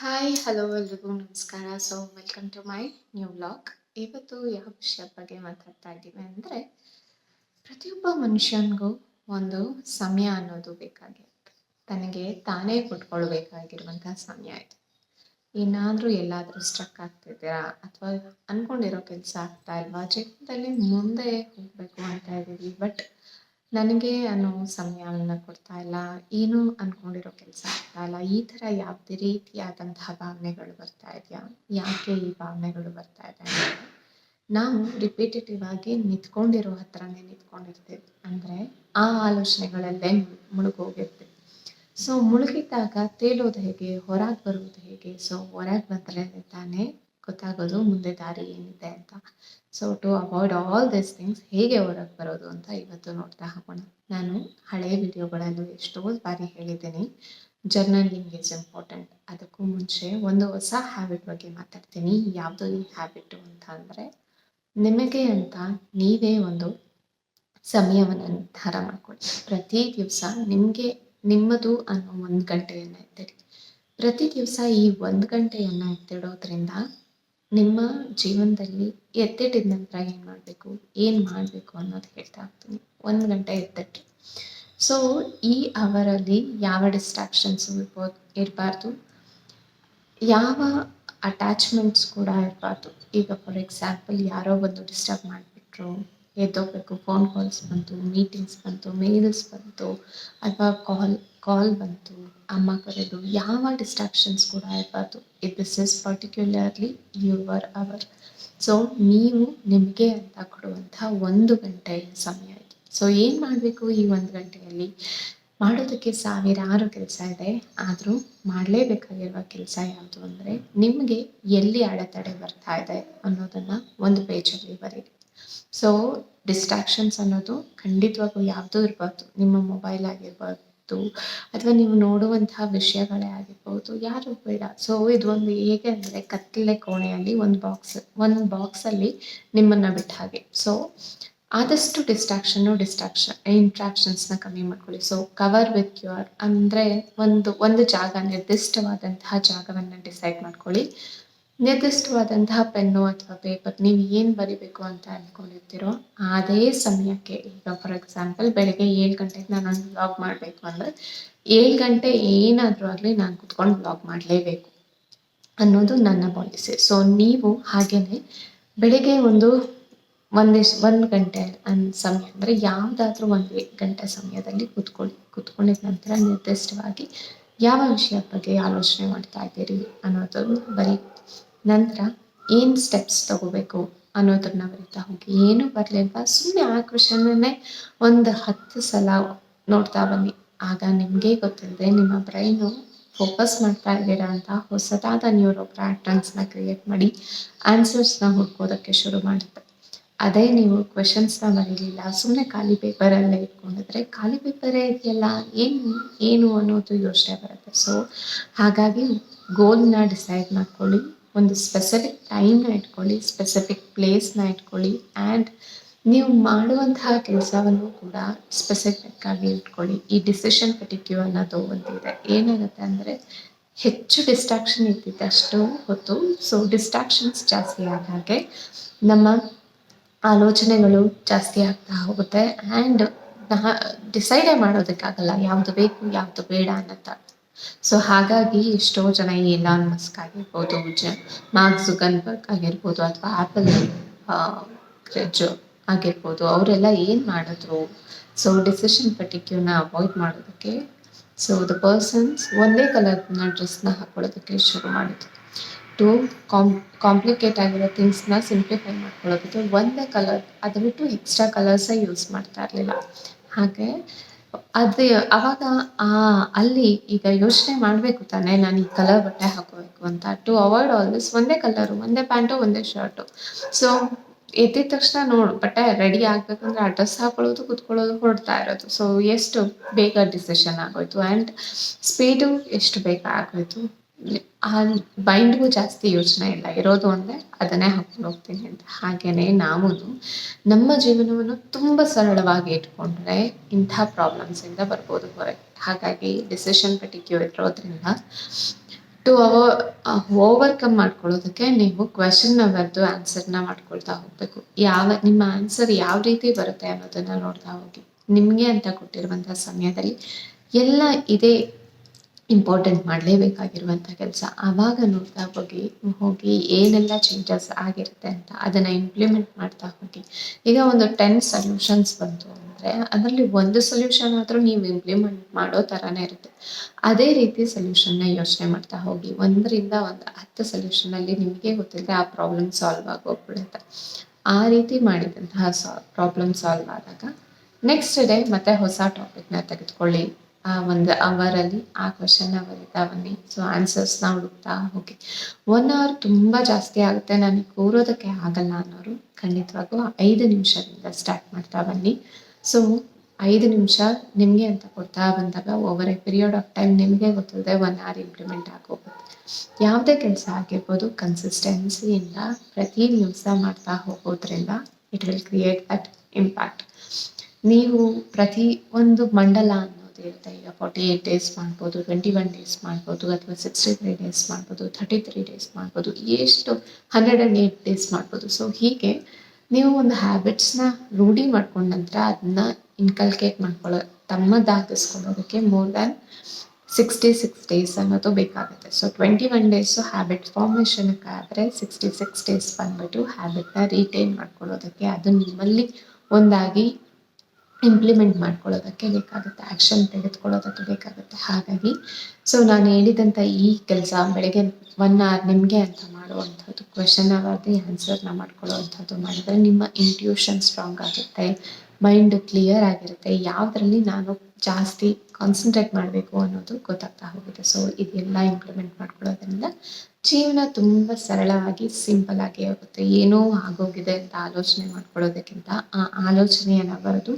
Hi hello ಎಲ್ರಿಗೂ, ನಮಸ್ಕಾರ. So welcome to my new vlog ಇವತ್ತು ಯಾವ ವಿಷಯದ ಬಗ್ಗೆ ಮಾತಾಡ್ತಾ ಇದ್ದೀವಿ ಅಂದರೆ, ಪ್ರತಿಯೊಬ್ಬ ಮನುಷ್ಯನಿಗೂ ಒಂದು ಸಮಯ ಅನ್ನೋದು ಬೇಕಾಗಿರುತ್ತೆ. ತನಗೆ ತಾನೇ ಕೊಟ್ಕೊಳ್ಬೇಕಾಗಿರುವಂಥ ಸಮಯ ಇದು. ಏನಾದರೂ ಎಲ್ಲಾದರೂ ಸ್ಟ್ರಕ್ ಆಗ್ತಿದ್ದೀರಾ? ಅಥವಾ ಅಂದ್ಕೊಂಡಿರೋ ಕೆಲಸ ಆಗ್ತಾ ಇಲ್ವಾ? ಜೀವನದಲ್ಲಿ ಮುಂದೆ ಹೋಗಬೇಕು ಅಂತ ಇದ್ದೀವಿ ಬಟ್ ನನಗೆ ಅನ್ನೋ ಸಮಯವನ್ನು ಕೊಡ್ತಾ ಇಲ್ಲ, ಏನು ಅಂದ್ಕೊಂಡಿರೋ ಕೆಲಸ ಆಗ್ತಾ ಇಲ್ಲ, ಈ ಥರ ಯಾವುದೇ ರೀತಿಯಾದಂತಹ ಭಾವನೆಗಳು ಬರ್ತಾ ಇದೆಯಾ? ಯಾಕೆ ಈ ಭಾವನೆಗಳು ಬರ್ತಾ ಇದೆ ಅಂದರೆ ನಾವು ರಿಪೀಟೇಟಿವ್ ಆಗಿ ನಿಂತ್ಕೊಂಡಿರೋ ಹತ್ರನೇ ನಿಂತ್ಕೊಂಡಿರ್ತೀವಿ. ಅಂದರೆ ಆ ಆಲೋಚನೆಗಳಲ್ಲೇ ಮುಳುಗೋಗಿರ್ತೀವಿ. ಸೊ ಮುಳುಗಿದ್ದಾಗ ತೇಲೋದು ಹೇಗೆ, ಹೊರಗೆ ಬರೋದು ಹೇಗೆ? ಸೊ ಹೊರಗೆ ಬಂದರೆ ತಾನೇ ಗೊತ್ತಾಗೋದು ಮುಂದೆ ದಾರಿ ಏನಿದೆ ಅಂತ. So to avoid all this things ಹೇಗೆ ಹೊರಗೆ ಬರೋದು ಅಂತ ಇವತ್ತು ನೋಡ್ತಾ ಹೋಗೋಣ. ನಾನು ಹಳೆಯ ವಿಡಿಯೋಗಳನ್ನು ಎಷ್ಟೋ ಬಾರಿ ಹೇಳಿದ್ದೀನಿ. ಜರ್ನಲಿಂಗ್ ಇಸ್ ಇಂಪಾರ್ಟೆಂಟ್ ಅದಕ್ಕೂ ಮುಂಚೆ ಒಂದು ಹೊಸ ಹ್ಯಾಬಿಟ್ ಬಗ್ಗೆ ಮಾತಾಡ್ತೀನಿ. ಯಾವುದು ಈ ಹ್ಯಾಬಿಟು ಅಂತ ಅಂದರೆ, ನಿಮಗೆ ಅಂತ ನೀವೇ ಒಂದು ಸಮಯವನ್ನು ನಿರ್ಧಾರ ಮಾಡಿಕೊಳ್ಳಿ. ಪ್ರತಿ ದಿವಸ ನಿಮಗೆ ನಿಮ್ಮದು ಅನ್ನೋ ಒಂದು ಗಂಟೆಯನ್ನು ಎತ್ತಿಡಿ ಪ್ರತಿ ದಿವಸ ಈ ಒಂದು ಗಂಟೆಯನ್ನು ಎತ್ತಿಡೋದ್ರಿಂದ ನಿಮ್ಮ ಜೀವನದಲ್ಲಿ ಎತ್ತಿಟ್ಟಿದ ನಂತರ ಏನು ಮಾಡಬೇಕು? ಏನು ಮಾಡಬೇಕು ಅನ್ನೋದು ಹೇಳ್ತಾ ಹೋಗ್ತೀನಿ. ಒಂದು ಗಂಟೆ ಎತ್ತಿಟ್ಟು ಸೊ ಈ ಅವರಲ್ಲಿ ಯಾವ ಡಿಸ್ಟ್ರಾಕ್ಷನ್ಸು ಇರ್ಬೋದು, ಇರಬಾರ್ದು? ಯಾವ ಅಟ್ಯಾಚ್ಮೆಂಟ್ಸ್ ಕೂಡ ಇರಬಾರ್ದು. ಈಗ ಫಾರ್ ಎಕ್ಸಾಂಪಲ್ ಯಾರೋ ಬಂದು ಡಿಸ್ಟರ್ಬ್ ಮಾಡಿಬಿಟ್ರು. ಎದ್ದೋಗ್ಬೇಕು ಫೋನ್ ಕಾಲ್ಸ್ ಬಂತು ಮೀಟಿಂಗ್ಸ್ ಬಂತು ಮೇಲ್ಸ್ ಬಂತು, ಅಥವಾ ಕಾಲ್ ಕಾಲ್ ಬಂತು, ಅಮ್ಮ ಕರೆದು ಯಾವ ಡಿಸ್ಟ್ರಾಕ್ಷನ್ಸ್ ಕೂಡ ಇರಬಾರ್ದು. It this is particularly your hour so ನೀವು ನಿಮಗೆ ಅಂತ ಕೊಡುವಂಥ ಒಂದು ಗಂಟೆಯ ಸಮಯ ಇದು. ಸೊ ಏನು ಮಾಡಬೇಕು ಈ ಒಂದು ಗಂಟೆಯಲ್ಲಿ? ಮಾಡೋದಕ್ಕೆ ಸಾವಿರಾರು ಕೆಲಸ ಇದೆ. ಆದರೂ ಮಾಡಲೇಬೇಕಾಗಿರುವ ಕೆಲಸ ಯಾವುದು ಅಂದರೆ, ನಿಮಗೆ ಎಲ್ಲಿ ಅಡೆತಡೆ ಬರ್ತಾ ಇದೆ ಅನ್ನೋದನ್ನು ಒಂದು ಪೇಜಲ್ಲಿ ಬರೀರಿ. ಸೊ ಡಿಸ್ಟ್ರಾಕ್ಷನ್ಸ್ ಅನ್ನೋದು ಖಂಡಿತವಾಗೂ ಯಾವುದೂ ಇರಬಾರ್ದು. ನಿಮ್ಮ ಮೊಬೈಲ್ ಆಗಿರ್ಬಾರ್ದು, ಅಥವಾ ನೀವು ನೋಡುವಂತಹ ವಿಷಯಗಳೇ ಆಗಿರ್ಬೋದು, ಯಾರು ಬೇಡ. ಸೊ ಇದು ಒಂದು ಹೇಗೆ ಅಂದರೆ ಕತ್ತಲೆ ಕೋಣೆಯಲ್ಲಿ ಒಂದು ಬಾಕ್ಸ್ ಒಂದು ಬಾಕ್ಸಲ್ಲಿ ನಿಮ್ಮನ್ನು ಬಿಟ್ಟ ಹಾಗೆ. ಸೊ ಆದಷ್ಟು ಡಿಸ್ಟ್ರಾಕ್ಷನ್ನು ಡಿಸ್ಟ್ರಾಕ್ಷನ್ ಇಂಟ್ರಾಕ್ಷನ್ಸ್ನ ಕಮ್ಮಿ ಮಾಡ್ಕೊಳ್ಳಿ. ಸೊ ಕವರ್ ವಿತ್ ಯುವರ್ ಅಂದರೆ ಒಂದು ಒಂದು ಜಾಗ ನಿರ್ದಿಷ್ಟವಾದಂತಹ ಜಾಗವನ್ನು ಡಿಸೈಡ್ ಮಾಡ್ಕೊಳ್ಳಿ. ನಿರ್ದಿಷ್ಟವಾದಂತಹ ಪೆನ್ನು ಅಥವಾ ಪೇಪರ್ ನೀವು ಏನು ಬರಿಬೇಕು ಅಂತ ಅಂದ್ಕೊಂಡಿರ್ತೀರೋ ಅದೇ ಸಮಯಕ್ಕೆ ಈಗ ಫಾರ್ ಎಕ್ಸಾಂಪಲ್ ಬೆಳಗ್ಗೆ ಏಳು ಗಂಟೆಗೆ ನಾನು ಒಂದು ಬ್ಲಾಗ್ ಮಾಡಬೇಕು ಅಂದರೆ ಏಳು ಗಂಟೆ ಏನಾದರೂ ಆಗಲಿ ನಾನು ಕುತ್ಕೊಂಡು ಬ್ಲಾಗ್ ಮಾಡಲೇಬೇಕು ಅನ್ನೋದು ನನ್ನ ಪಾಲಿಸಿ ಸೊ ನೀವು ಹಾಗೆಯೇ ಬೆಳಗ್ಗೆ ಒಂದು ಒಂದಿಷ್ಟು ಒಂದು ಗಂಟೆ ಅನ್ ಸಮಯ, ಅಂದರೆ ಯಾವುದಾದ್ರೂ ಒಂದು ಗಂಟೆ ಸಮಯದಲ್ಲಿ ಕುತ್ಕೊಳ್ಳಿ, ಕೂತ್ಕೊಂಡಿದ ನಂತರ ನಿರ್ದಿಷ್ಟವಾಗಿ ಯಾವ ವಿಷಯದ ಬಗ್ಗೆ ಆಲೋಚನೆ ಮಾಡ್ತಾ ಇದ್ದೀರಿ ಅನ್ನೋದನ್ನು ಬರೀ ನಂತರ ಏನು ಸ್ಟೆಪ್ಸ್ ತಗೋಬೇಕು ಅನ್ನೋದನ್ನ ಬರಿತಾ ಹೋಗಿ. ಏನು ಬರಲಿಲ್ವಾ? ಸುಮ್ಮನೆ ಆ ಕ್ವಶನ್ನೇ ಒಂದು ಹತ್ತು ಸಲ ನೋಡ್ತಾ ಬನ್ನಿ. ಆಗ ನಿಮಗೆ ಗೊತ್ತಿಲ್ಲದೆ ನಿಮ್ಮ ಬ್ರೈನು ಫೋಕಸ್ ಮಾಡ್ತಾ ಇದ್ದೀರಾ ಅಂತ ಹೊಸದಾದ ನ್ಯೂರೋ ಪ್ಯಾಟರ್ನ್ಸ್ನ ಕ್ರಿಯೇಟ್ ಮಾಡಿ ಆನ್ಸರ್ಸ್ನ ಹುಡ್ಕೋದಕ್ಕೆ ಶುರು ಮಾಡುತ್ತೆ. ಅದೇ ನೀವು ಕ್ವೆಶನ್ಸ್ನ ಬರೀಲಿಲ್ಲ ಸುಮ್ಮನೆ ಖಾಲಿ ಪೇಪರಲ್ಲೇ ಇಟ್ಕೊಂಡಿದ್ರೆ ಖಾಲಿ ಪೇಪರೇ ಇದೆಯಲ್ಲ, ಏನು ಏನು ಅನ್ನೋದು ಯೋಚನೆ ಬರುತ್ತೆ. ಸೊ ಹಾಗಾಗಿ ಗೋಲ್ನ ಡಿಸೈಡ್ ಮಾಡ್ಕೊಳ್ಳಿ. ಒಂದು ಸ್ಪೆಸಿಫಿಕ್ ಟೈಮ್ನ ಇಟ್ಕೊಳ್ಳಿ ಸ್ಪೆಸಿಫಿಕ್ ಪ್ಲೇಸ್ನ ಇಟ್ಕೊಳ್ಳಿ ಆ್ಯಂಡ್ ನೀವು ಮಾಡುವಂತಹ ಕೆಲಸವನ್ನು ಕೂಡ ಸ್ಪೆಸಿಫಿಕ್ ಆಗಿ ಇಟ್ಕೊಳ್ಳಿ. ಈ ಡಿಸಿಷನ್ ಪೆಟಿಕ್ಯೂ ಅನ್ನೋದು ಒಂದಿದೆ. ಏನಾಗುತ್ತೆ ಅಂದರೆ ಹೆಚ್ಚು ಡಿಸ್ಟ್ರಾಕ್ಷನ್ ಇದ್ದಿದ್ದಷ್ಟು ಹೊತ್ತು. ಸೊ ಡಿಸ್ಟ್ರಾಕ್ಷನ್ಸ್ ಜಾಸ್ತಿ ಆದ ಹಾಗೆ ನಮ್ಮ ಆಲೋಚನೆಗಳು ಜಾಸ್ತಿ ಆಗ್ತಾ ಹೋಗುತ್ತೆ. ಆ್ಯಂಡ್ ನಾ ಡಿಸೈಡೇ ಮಾಡೋದಕ್ಕಾಗಲ್ಲ. ಯಾವುದು ಬೇಕು, ಯಾವುದು ಬೇಡ ಅನ್ನೋದು. ಸೊ ಹಾಗಾಗಿ ಎಷ್ಟೋ ಜನ ಎಲಾನ್ ಮಸ್ಕ್ ಆಗಿರ್ಬೋದು ಮಾರ್ಕ್ ಜುಗನ್ಬರ್ಗ್ ಆಗಿರ್ಬೋದು ಅಥವಾ ಆ್ಯಪಲ್ ಕ್ರೆಜ್ ಆಗಿರ್ಬೋದು, ಅವರೆಲ್ಲ ಏನು ಮಾಡಿದ್ರು? ಸೊ ಡಿಸಿಷನ್ ಪರ್ಟಿಕ್ಯೂನ ಅವಾಯ್ಡ್ ಮಾಡೋದಕ್ಕೆ ಸೊ ದ ಪರ್ಸನ್ಸ್ ಒಂದೇ ಕಲರ್ನ ಡ್ರೆಸ್ನ ಹಾಕೊಳ್ಳೋದಕ್ಕೆ ಶುರು ಮಾಡಿದ್ರು. ಟು ಕಾಂಪ್ ಕಾಂಪ್ಲಿಕೇಟ್ ಆಗಿರೋ ಥಿಂಗ್ಸ್ನ ಸಿಂಪ್ಲಿಫೈ ಮಾಡ್ಕೊಳ್ಳೋದಕ್ಕೆ ಒಂದೇ ಕಲರ್ ಅದು ಬಿಟ್ಟು ಎಕ್ಸ್ಟ್ರಾ ಕಲರ್ಸೇ ಯೂಸ್ ಮಾಡ್ತಾ ಇರಲಿಲ್ಲ. ಹಾಗೆ ಅದೇ ಅವಾಗ, ಆ, ಅಲ್ಲಿ ಈಗ ಯೋಚನೆ ಮಾಡಬೇಕು ತಾನೇ, ನಾನು ಈ ಕಲರ್ ಬಟ್ಟೆ ಹಾಕೋಬೇಕು ಅಂತ. ಟು ಅವಾಯ್ಡ್ ಆಲ್ ದಿಸ್ ಒಂದೇ ಕಲರು, ಒಂದೇ ಪ್ಯಾಂಟು, ಒಂದೇ ಶರ್ಟು. ಸೊ ಎದ್ದಿದ ತಕ್ಷಣ ನೋಡು, ಬಟ್ಟೆ ರೆಡಿ ಆಗ್ಬೇಕಂದ್ರೆ ಆ ಡ್ರೆಸ್ ಹಾಕೊಳ್ಳೋದು, ಕುತ್ಕೊಳ್ಳೋದು, ಹೊರಡ್ತಾ ಇರೋದು. ಸೊ ಎಷ್ಟು ಬೇಗ ಡಿಸಿಷನ್ ಆಗೋಯ್ತು? ಆ್ಯಂಡ್ ಸ್ಪೀಡು ಎಷ್ಟು ಬೇಗ ಆಗೋಯ್ತು? ಆ ಬೈಂಡ್ಗೂ ಜಾಸ್ತಿ ಯೋಚನೆ ಇಲ್ಲ, ಇರೋದು ಒಂದೇ, ಅದನ್ನೇ ಹಾಕೊಂಡು ಹೋಗ್ತೀನಿ ಅಂತ. ಹಾಗೆಯೇ ನಾವು ನಮ್ಮ ಜೀವನವನ್ನು ತುಂಬ ಸರಳವಾಗಿ ಇಟ್ಕೊಂಡ್ರೆ ಇಂಥ ಪ್ರಾಬ್ಲಮ್ಸಿಂದ ಬರ್ಬೋದು ಹೊರಗೆ. ಹಾಗಾಗಿ ಡಿಸಿಷನ್ ಪೆಟಿಕ್ಯೂ ಇರೋದ್ರಿಂದ ಟು ಅವರ್ ಓವರ್ಕಮ್ ಮಾಡ್ಕೊಳ್ಳೋದಕ್ಕೆ ನೀವು ಕ್ವೆಶನ್ನ ಬರೆದು ಆನ್ಸರ್ನ ಮಾಡ್ಕೊಳ್ತಾ ಹೋಗಬೇಕು. ಯಾವ, ನಿಮ್ಮ ಆನ್ಸರ್ ಯಾವ ರೀತಿ ಬರುತ್ತೆ ಅನ್ನೋದನ್ನು ನೋಡ್ತಾ ಹೋಗಿ. ನಿಮಗೆ ಅಂತ ಕೊಟ್ಟಿರುವಂಥ ಸಮಯದಲ್ಲಿ ಎಲ್ಲ ಇದೇ ಇಂಪಾರ್ಟೆಂಟ್ ಮಾಡಲೇಬೇಕಾಗಿರುವಂಥ ಕೆಲಸ. ಆವಾಗ ನೋಡ್ತಾ ಹೋಗಿ ಹೋಗಿ ಏನೆಲ್ಲ ಚೇಂಜಸ್ ಆಗಿರುತ್ತೆ ಅಂತ ಅದನ್ನು ಇಂಪ್ಲಿಮೆಂಟ್ ಮಾಡ್ತಾ ಹೋಗಿ. ಈಗ ಒಂದು ಟೆನ್ ಸೊಲ್ಯೂಷನ್ಸ್ ಬಂತು ಅಂದರೆ, ಅದರಲ್ಲಿ ಒಂದು ಸೊಲ್ಯೂಷನ್ ಆದರೂ ನೀವು ಇಂಪ್ಲಿಮೆಂಟ್ ಮಾಡೋ ಥರನೇ ಇರುತ್ತೆ. ಅದೇ ರೀತಿ ಸೊಲ್ಯೂಷನ್ನ ಯೋಚನೆ ಮಾಡ್ತಾ ಹೋಗಿ. ಒಂದರಿಂದ ಒಂದು ಹತ್ತು ಸೊಲ್ಯೂಷನಲ್ಲಿ ನಿಮಗೆ ಗೊತ್ತಿಲ್ಲದೆ ಆ ಪ್ರಾಬ್ಲಮ್ ಸಾಲ್ವ್ ಆಗೋಗ್ಬಿಡುತ್ತೆ. ಆ ರೀತಿ ಮಾಡಿದಂತಹ ಸಾ ಪ್ರಾಬ್ಲಮ್ ಸಾಲ್ವ್ ಆದಾಗ ನೆಕ್ಸ್ಟ್ ಡೇ ಮತ್ತೆ ಹೊಸ ಟಾಪಿಕ್ನ ತೆಗೆದುಕೊಳ್ಳಿ. ಆ ಒಂದು ಅವರಲ್ಲಿ, ಆ ಕ್ವಶನ್ನ ಬರೀತಾ ಬನ್ನಿ. ಸೊ ಆನ್ಸರ್ಸ್ನ ಹುಡುಕ್ತಾ ಹೋಗಿ. ಒನ್ ಅವರ್ ತುಂಬ ಜಾಸ್ತಿ ಆಗುತ್ತೆ. ನನಗೆ ಕೂರೋದಕ್ಕೆ ಆಗಲ್ಲ ಅನ್ನೋರು ಖಂಡಿತವಾಗೂ ಐದು ನಿಮಿಷದಿಂದ ಸ್ಟಾರ್ಟ್ ಮಾಡ್ತಾ ಬನ್ನಿ. ಸೊ ಐದು ನಿಮಿಷ ನಿಮಗೆ ಅಂತ ಕೊಡ್ತಾ ಬಂದಾಗ over a period of time ನಿಮಗೆ ಗೊತ್ತಿಲ್ಲದೆ ಒನ್ ಅವರ್ ಇಂಪ್ಲಿಮೆಂಟ್ ಆಗೋಗುತ್ತೆ. ಯಾವುದೇ ಕೆಲಸ ಆಗಿರ್ಬೋದು ಕನ್ಸಿಸ್ಟೆನ್ಸಿಯಿಂದ ಪ್ರತಿ ನಿಮಿಷ ಮಾಡ್ತಾ ಹೋಗೋದ್ರಿಂದ it will create that impact ನೀವು ಪ್ರತಿ ಒಂದು ಮಂಡಲ ಅನ್ನೋದು ಇರುತ್ತೆ. ಈಗ ಫಾರ್ಟಿ ಏಯ್ಟ್ ಡೇಸ್ ಮಾಡ್ಬೋದು ಟ್ವೆಂಟಿ ಒನ್ ಡೇಸ್ ಮಾಡ್ಬೋದು, ಅಥವಾ ಸಿಕ್ಸ್ಟಿ ತ್ರೀ ಡೇಸ್ ಮಾಡ್ಬೋದು ಥರ್ಟಿ ತ್ರೀ ಡೇಸ್ ಮಾಡ್ಬೋದು ಎಷ್ಟು ಹಂಡ್ರೆಡ್ ಆ್ಯಂಡ್ ಏಯ್ಟ್ ಡೇಸ್ ಮಾಡ್ಬೋದು. ಸೊ ಹೀಗೆ ನೀವು ಒಂದು ಹ್ಯಾಬಿಟ್ಸ್ನ ರೂಢಿ ಮಾಡ್ಕೊಂಡ ನಂತರ ಅದನ್ನ ಇನ್ಕಲ್ಕೇಟ್ ಮಾಡ್ಕೊಳ್ಳೋ ತಮ್ಮದಾಗಿಸ್ಕೊಳ್ಳೋದಕ್ಕೆ more than sixty six days ಅನ್ನೋದು ಬೇಕಾಗುತ್ತೆ. So twenty one days habit ಫಾರ್ಮೇಷನ್ಗೆ ಆದರೆ ಸಿಕ್ಸ್ಟಿ ಸಿಕ್ಸ್ ಡೇಸ್ ಬಂದ್ಬಿಟ್ಟು ಹ್ಯಾಬಿಟ್ನ ರೀಟೈನ್ ಮಾಡ್ಕೊಳ್ಳೋದಕ್ಕೆ ಅದು ನಿಮ್ಮಲ್ಲಿ ಒಂದಾಗಿ ಇಂಪ್ಲಿಮೆಂಟ್ ಮಾಡ್ಕೊಳ್ಳೋದಕ್ಕೆ ಬೇಕಾಗುತ್ತೆ ಆ್ಯಕ್ಷನ್ ತೆಗೆದುಕೊಳ್ಳೋದಕ್ಕೆ ಬೇಕಾಗುತ್ತೆ. ಹಾಗಾಗಿ ಸೊ ನಾನು ಹೇಳಿದಂಥ ಈ ಕೆಲಸ ಬೆಳಗ್ಗೆ ಒನ್ ಅವರ್ ನಿಮಗೆ ಅಂತ ಮಾಡುವಂಥದ್ದು ಕ್ವೆಶನ್ ಅವರ್ದು ಆನ್ಸರ್ನ ಮಾಡ್ಕೊಳ್ಳುವಂಥದ್ದು ಮಾಡಿದರೆ ನಿಮ್ಮ ಇಂಟ್ಯೂಷನ್ ಸ್ಟ್ರಾಂಗ್ ಆಗುತ್ತೆ. ಮೈಂಡ್ ಕ್ಲಿಯರ್ ಆಗಿರುತ್ತೆ. ಯಾವುದರಲ್ಲಿ ನಾನು ಜಾಸ್ತಿ ಕಾನ್ಸಂಟ್ರೇಟ್ ಮಾಡಬೇಕು ಅನ್ನೋದು ಗೊತ್ತಾಗ್ತಾ ಹೋಗುತ್ತೆ. ಸೊ ಇದೆಲ್ಲ ಇಂಪ್ಲಿಮೆಂಟ್ ಮಾಡ್ಕೊಳ್ಳೋದ್ರಿಂದ ಜೀವನ ತುಂಬ ಸರಳವಾಗಿ ಸಿಂಪಲ್ ಆಗಿ ಹೋಗುತ್ತೆ. ಏನೋ ಆಗೋಗಿದೆ ಅಂತ ಆಲೋಚನೆ ಮಾಡ್ಕೊಳ್ಳೋದಕ್ಕಿಂತ ಆ ಆಲೋಚನೆಯನ್ನು ಬರೆದು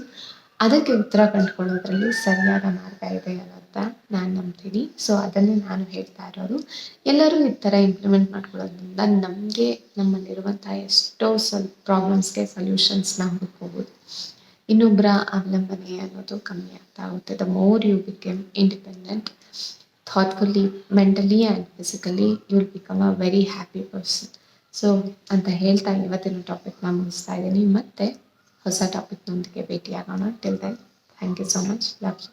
ಅದಕ್ಕೆ ಉತ್ತರ ಕಂಡುಕೊಳ್ಳೋದ್ರಲ್ಲಿ ಸರಿಯಾದ ಮಾರ್ಗ ಇದೆ ಅನ್ನೋದ ನಾನು ನಂಬ್ತೀನಿ. ಸೊ ಅದನ್ನೇ ನಾನು ಹೇಳ್ತಾ ಇರೋರು ಎಲ್ಲರೂ ಈ ಥರ ಇಂಪ್ಲಿಮೆಂಟ್ ಮಾಡ್ಕೊಳ್ಳೋದ್ರಿಂದ ನಮಗೆ ನಮ್ಮಲ್ಲಿರುವಂಥ ಎಷ್ಟೋ ಸ್ವಲ್ಪ ಪ್ರಾಬ್ಲಮ್ಸ್ಗೆ ಸೊಲ್ಯೂಷನ್ಸ್ನ ಹುಡುಕೋಬೋದು. ಇನ್ನೊಬ್ಬರ ಅವಲಂಬನೆ ಅನ್ನೋದು ಕಮ್ಮಿ ಆಗ್ತಾ ಹೋಗುತ್ತೆ. The more you become independent thoughtfully mentally and physically you will become a very happy person so ಅಂತ ಹೇಳ್ತಾ ಇವತ್ತಿನ ಟಾಪಿಕ್ನ ಮುಗಿಸ್ತಾ ಇದ್ದೀನಿ. ಮತ್ತೆ ಹೊಸ ಟಾಪಿಕ್ನೊಂದಿಗೆ ಭೇಟಿಯಾಗೋಣ. Till then thank you so much love you